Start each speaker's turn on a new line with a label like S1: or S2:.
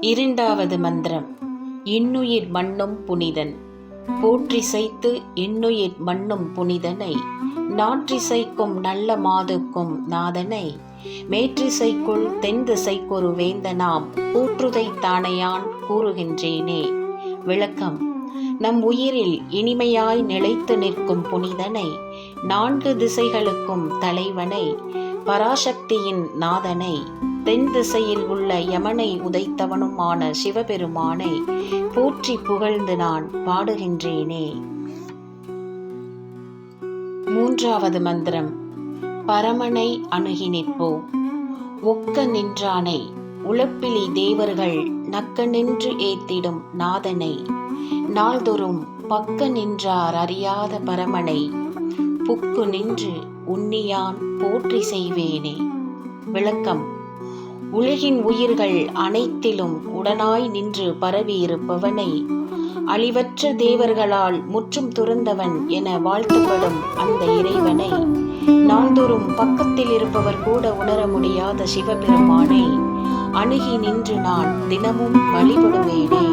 S1: இரண்டாவது மந்திரம். இன்னுயிர் மண்ணும் புனிதன். போற்றிசைத்து இன்னுயிர் மண்ணும் புனிதனை. நாற்றிசைக்கும் நல்ல மாதுக்கும் நாதனை. மேற்றிசைக்குள் தென் திசைக்கொரு வேந்தனாம் கூற்றுதை தானையான் கூறுகின்றேனே. விளக்கம். நம் உயிரில் இனிமையாய் நிலைத்து நிற்கும் புனிதனை நான்கு திசைகளுக்கும் தலைவனை பராசக்தியின் நாதனை. தென் திசையில் உள்ள யமனை உதைத்தவனுமான சிவபெருமானை போற்றி புகழ்ந்து நான் பாடுகின்றேனே. மூன்றாவது மந்திரம். பரமனை அணுகி நிற்போம் ஒக்க நின்றானை உளப்பிலி தேவர்கள் நக்க நின்று ஏத்திடும் நாதனை. நாள்தோறும் பக்க நின்றார் அறியாத பரமனை புக்கு நின்று உன்னியான் போற்றி செய்வேனே. விளக்கம். உலகின் உயிர்கள் அனைத்திலும் உடனாய் நின்று பரவியிருப்பவனை அழிவற்ற தேவர்களால் முற்றும் துறந்தவன் என வாழ்த்தப்படும் அந்த இறைவனை நாள்தோறும் பக்கத்தில் இருப்பவர் கூட உணர முடியாத சிவபெருமானை அணுகி நின்று நான் தினமும் வழிபடுவேனே.